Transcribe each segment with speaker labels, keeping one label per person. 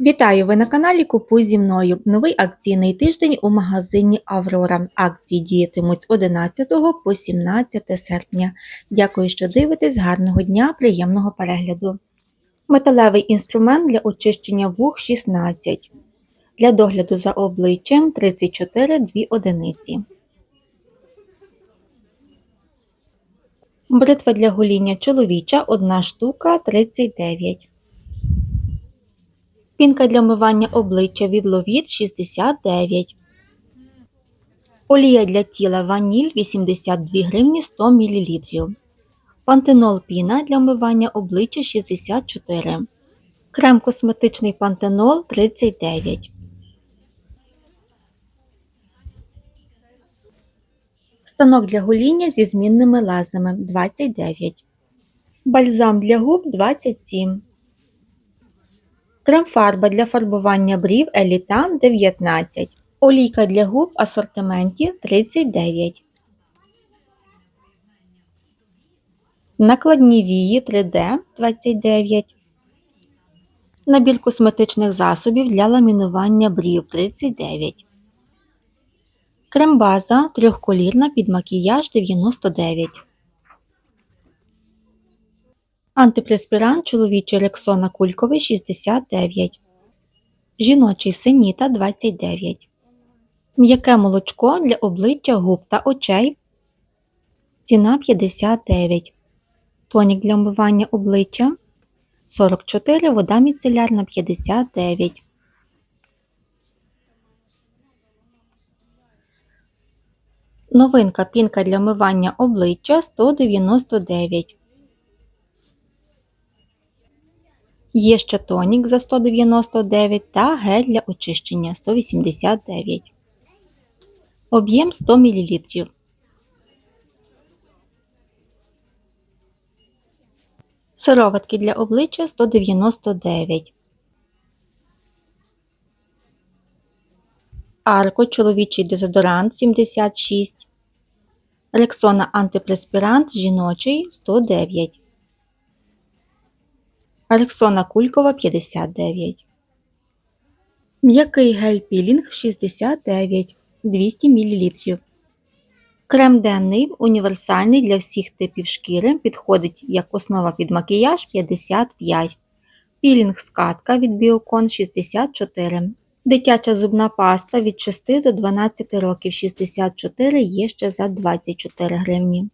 Speaker 1: Вітаю! Ви на каналі Купуй зі мною. Новий акційний тиждень у магазині Аврора. Акції діятимуть з 11 по 17 серпня. Дякую, що дивитесь. Гарного дня, приємного перегляду. Металевий інструмент для очищення вух 16. Для догляду за обличчям 34 2 одиниці. Бритва для гоління чоловіча 1 штука 39. Пінка для мивання обличчя від Ловіт 69. Олія для тіла ваніль 82 гривні 100 мл. Пантенол піна для вмивання обличчя 64. Крем косметичний пантенол 39. Станок для гоління зі змінними лазами 29. Бальзам для губ 27. Крем-фарба для фарбування брів Елітан 19. Олійка для губ в асортименті 39. Накладні вії 3D 29. Набір косметичних засобів для ламінування брів 39. Крем-база трьохколірна під макіяж 99. Антипреспірант чоловічий Рексона кульковий 69. Жіночий синіта 29. М'яке молочко для обличчя губ та очей. Ціна 59. Тонік для вмивання обличчя 44. Вода міцелярна 59. Новинка пінка для вмивання обличчя 199. Є ще тонік за 199 та гель для очищення 189. Об'єм 100 мл. Сироватки для обличчя 199. Арко чоловічий дезодорант 76. Рексона антипреспірант жіночий 109. Рексона Кулькова 59. М'який гель-пілінг 69 200 мл. Крем денний універсальний для всіх типів шкіри. Підходить як основа під макіяж 55. Пілінг скатка від Біокон 64. Дитяча зубна паста від 6 до 12 років 64 є ще за 24 гривні.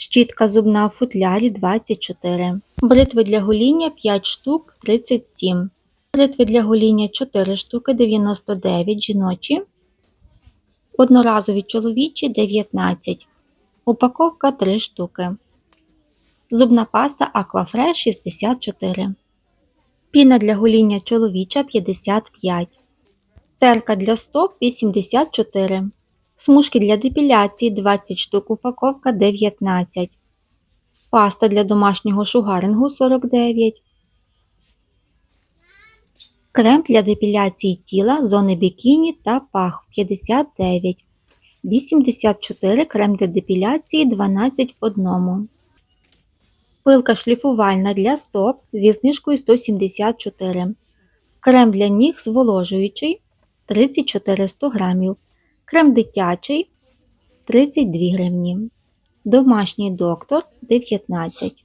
Speaker 1: Щітка зубна в футлярі 24. Бритви для гоління 5 штук 37. Бритви для гоління 4 штуки 99 жіночі. Одноразові чоловічі 19. Упаковка 3 штуки. Зубна паста Aquafresh 64. Піна для гоління чоловіча 55. Терка для стоп 84. Смужки для депіляції 20 штук упаковка 19. Паста для домашнього шугарингу 49. Крем для депіляції тіла, зони бікіні та пах 59. 84 крем для депіляції 12 в одному. Пилка шліфувальна для стоп зі знижкою 174. Крем для ніг зволожуючий 34 100 грамів. Крем дитячий 32 гривні. Домашній доктор 19.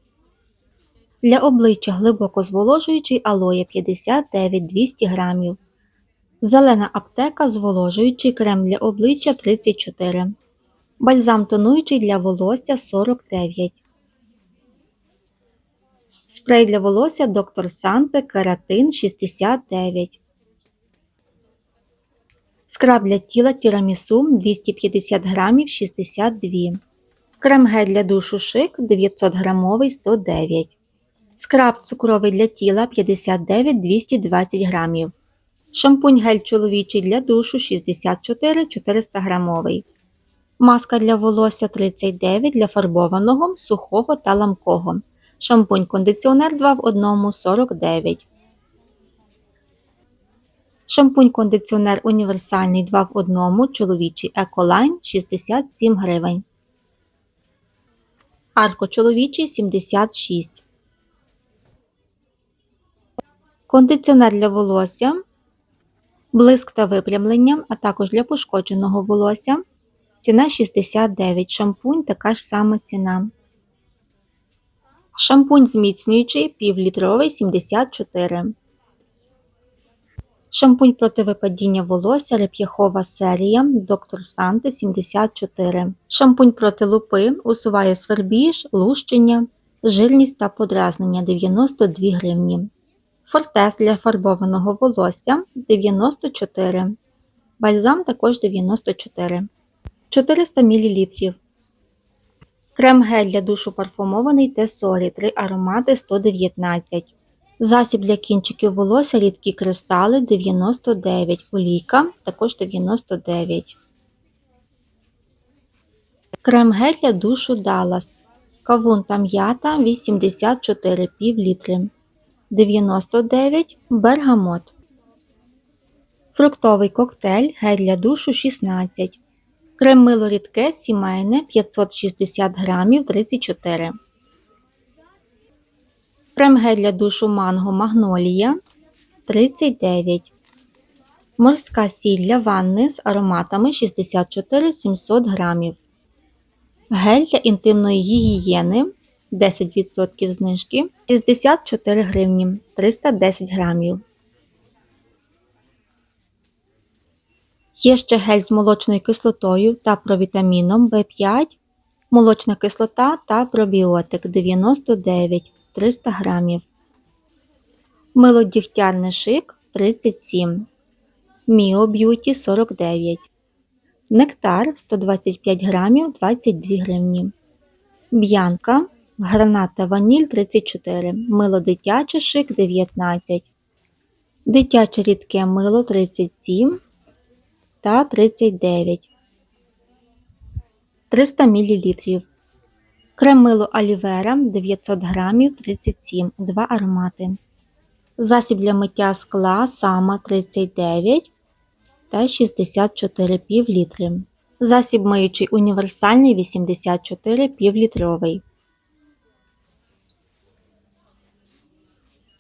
Speaker 1: Для обличчя глибоко зволожуючий алоє 59 200 грамів. Зелена аптека зволожуючий крем для обличчя 34. Бальзам тонуючий для волосся 49. Спрей для волосся доктор Санте Кератин 69. Скраб для тіла тірамісу 250 грамів 62. Крем гель для душу шик 900 грамовий 109. Скраб цукровий для тіла 59 220 грамів. Шампунь гель чоловічий для душу 64 400 грамовий. Маска для волосся 39 для фарбованого, сухого та ламкого. Шампунь кондиціонер 2 в 1 49. Шампунь-кондиціонер універсальний 2 в 1 чоловічий Еколайн 67 гривень. Арко чоловічий 76. кондиціонер для волосся, блиск та випрямлення, а також для пошкодженого волосся. Ціна 69, шампунь така ж сама ціна. Шампунь зміцнюючий півлітровий 74. Шампунь проти випадіння волосся реп'яхова серія Доктор Санте 74. Шампунь проти лупи усуває свербіж, лущення, жирність та подразнення 92 гривні. Фортес для фарбованого волосся 94. Бальзам також 94. 400 мл. Крем-гель для душу парфумований Тесорі 3 аромати 119. Засіб для кінчиків волосся рідкі кристали 99. Олійка також 99. Крем-гель для душу Dallas. Кавун та м'ята 84 пів літри. 99 бергамот. Фруктовий коктейль гель душу 16. Крем мило рідке сімейне 560 грамів 34. Крем для душу манго магнолія 39. Морська сіль для ванни з ароматами 64 700 грамів. Гель для інтимної гігієни 10% знижки 64 гривні 310 грамів. Є ще гель з молочною кислотою та провітаміном В5, молочна кислота та пробіотик 99 300 грамів. Милодігтярний шик 37. Міо Б'юті 49. Нектар 125 грамів 22 гривні. Б'янка граната ваніль 34. Мило дитяче шик 19. Дитяче рідке мило 37 та 39. 300 мл. Крем мило алівера 900 грамів 37, 2 аромати. Засіб для миття скла сама 39 та 64 пів літри. Засіб миючий універсальний 84 півлітровий.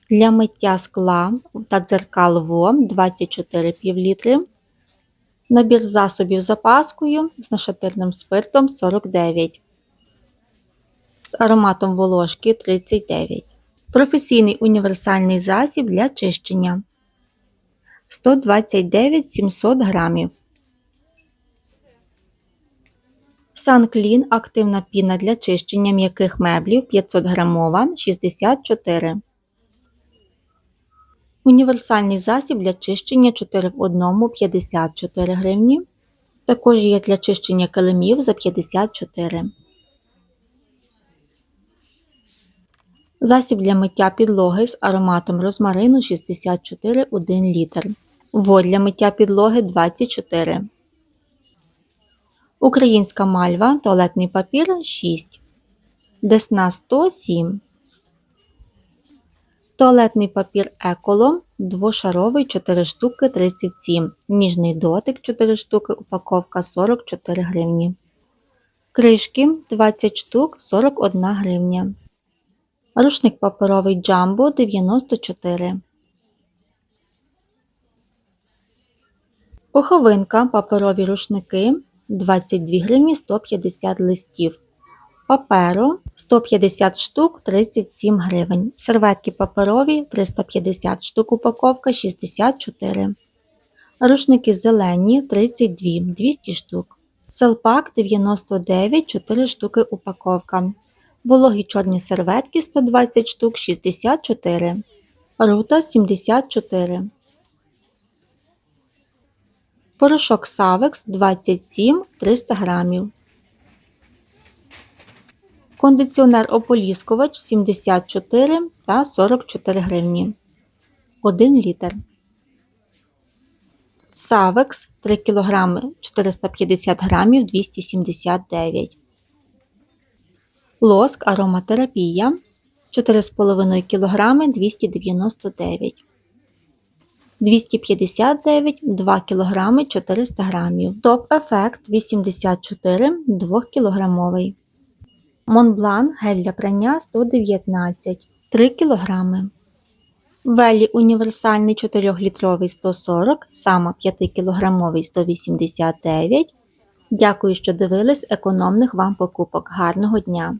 Speaker 1: Для миття скла та дзеркал ВО 24 півлітри. Набір засобів з запаскою з нашатирним спиртом 49 з ароматом волошки 39. Професійний універсальний засіб для чищення 129 700 грамів. Санклін активна піна для чищення м'яких меблів 500 грамова 64. Універсальний засіб для чищення 4 в 1 54 гривні. Також є для чищення килимів за 54 Засіб для миття підлоги з ароматом розмарину 64 1 літр. Вод для миття підлоги 24. Українська мальва туалетний папір 6. Десна 107. Туалетний папір еколо двошаровий 4 штуки 37. Ніжний дотик 4 штуки. Упаковка 44 гривні. Кришки 20 штук 41 гривня. Рушник паперовий Джамбо 94. Пуховинка паперові рушники 22 гривні 150 листів. Паперу 150 штук 37 гривень. Серветки паперові 350 штук упаковка 64. Рушники зелені 32 200 штук. Селпак 99 4 штуки упаковка. Вологі чорні серветки 120 штук 64. Рута 74. Порошок Савекс 27 300 грамів. Кондиціонер ополіскувач 74 та 44 гривні. 1 літр. Савекс 3 кг 450 грамів 279 Лоск ароматерапія 4,5 кг 299 259 2 кг 400 г. Топ ефект 84 2 кг. Монблан гель для прання 119 3 кг. Велі універсальний 4-літровий 140, сама 5-кілограмовий 189. Дякую, що дивились економних вам покупок. Гарного дня!